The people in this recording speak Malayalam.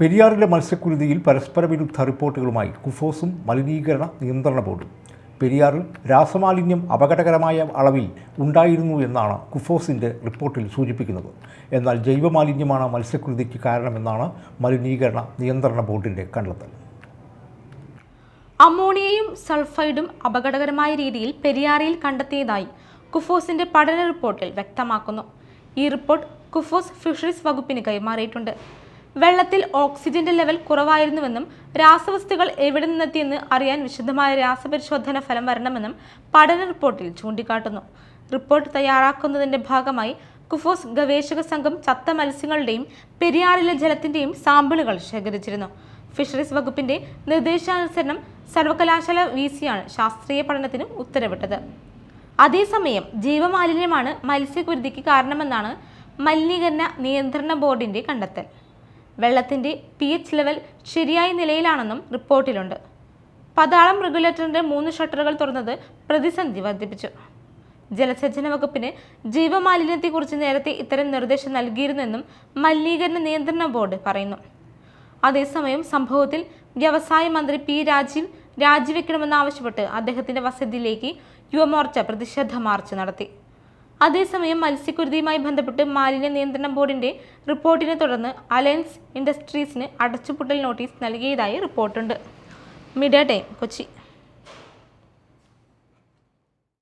പെരിയാറിലെ മത്സ്യക്കുരുതിയിൽ പരസ്പര വിരുദ്ധ റിപ്പോർട്ടുകളുമായി കുഫോസും മലിനീകരണ നിയന്ത്രണ ബോർഡും. പെരിയാറിൽ രാസമാലിന്യം അപകടകരമായ അളവിൽ ഉണ്ടായിരുന്നു എന്നാണ് കുഫോസിന്റെ റിപ്പോർട്ടിൽ സൂചിപ്പിക്കുന്നത്. എന്നാൽ ജൈവമാലിന്യമാണ് മത്സ്യക്കുരുതിക്ക് കാരണമെന്നാണ് മലിനീകരണ നിയന്ത്രണ ബോർഡിന്റെ കണ്ടെത്തൽ. അമോണിയയും സൾഫൈഡും അപകടകരമായ രീതിയിൽ പെരിയാറിൽ കണ്ടെത്തിയതായി കുഫോസിന്റെ പഠന റിപ്പോർട്ടിൽ വ്യക്തമാക്കുന്നു. ഈ റിപ്പോർട്ട് കുഫോസ് ഫിഷറീസ് വകുപ്പിന് കൈമാറിയിട്ടുണ്ട്. വെള്ളത്തിൽ ഓക്സിജന്റെ ലെവൽ കുറവായിരുന്നുവെന്നും രാസവസ്തുക്കൾ എവിടെ നിന്നെത്തിയെന്ന് അറിയാൻ വിശദമായ രാസപരിശോധന ഫലം വരണമെന്നും പഠന റിപ്പോർട്ടിൽ ചൂണ്ടിക്കാട്ടുന്നു. റിപ്പോർട്ട് തയ്യാറാക്കുന്നതിന്റെ ഭാഗമായി കുഫോസ് ഗവേഷക സംഘം ചത്ത മത്സ്യങ്ങളുടെയും പെരിയാറിലെ ജലത്തിന്റെയും സാമ്പിളുകൾ ശേഖരിച്ചിരുന്നു. ഫിഷറീസ് വകുപ്പിന്റെ നിർദ്ദേശാനുസരണം സർവകലാശാല വി സിയാണ് ശാസ്ത്രീയ പഠനത്തിന് ഉത്തരവിട്ടത്. അതേസമയം ജീവമാലിന്യമാണ് മത്സ്യകുരുതിക്ക് കാരണമെന്നാണ് മലിനീകരണ നിയന്ത്രണ ബോർഡിന്റെ കണ്ടെത്തൽ. വെള്ളത്തിന്റെ പി എച്ച് ലെവൽ ശരിയായ നിലയിലാണെന്നും റിപ്പോർട്ടിലുണ്ട്. പതാളം റെഗുലേറ്ററിന്റെ മൂന്ന് ഷട്ടറുകൾ തുറന്നത് പ്രതിസന്ധി വർദ്ധിപ്പിച്ചു. ജലസേചന വകുപ്പിന് ജീവമാലിന്യത്തെക്കുറിച്ച് നേരത്തെ ഇത്തരം നിർദ്ദേശം നൽകിയിരുന്നെന്നും മലിനീകരണ നിയന്ത്രണ ബോർഡ് പറയുന്നു. അതേസമയം സംഭവത്തിൽ വ്യവസായ മന്ത്രി പി രാജീവ് രാജിവെക്കണമെന്നാവശ്യപ്പെട്ട് അദ്ദേഹത്തിന്റെ വസതിയിലേക്ക് യുവമോർച്ച പ്രതിഷേധ മാർച്ച് നടത്തി. അതേസമയം മത്സ്യക്കുരുതിയുമായി ബന്ധപ്പെട്ട് മാലിന്യ നിയന്ത്രണ ബോർഡിന്റെ റിപ്പോർട്ടിനെ തുടർന്ന് അലയൻസ് ഇൻഡസ്ട്രീസിന് അടച്ചുപൂട്ടൽ നോട്ടീസ് നൽകിയതായി റിപ്പോർട്ടുണ്ട്. Media time Kochi.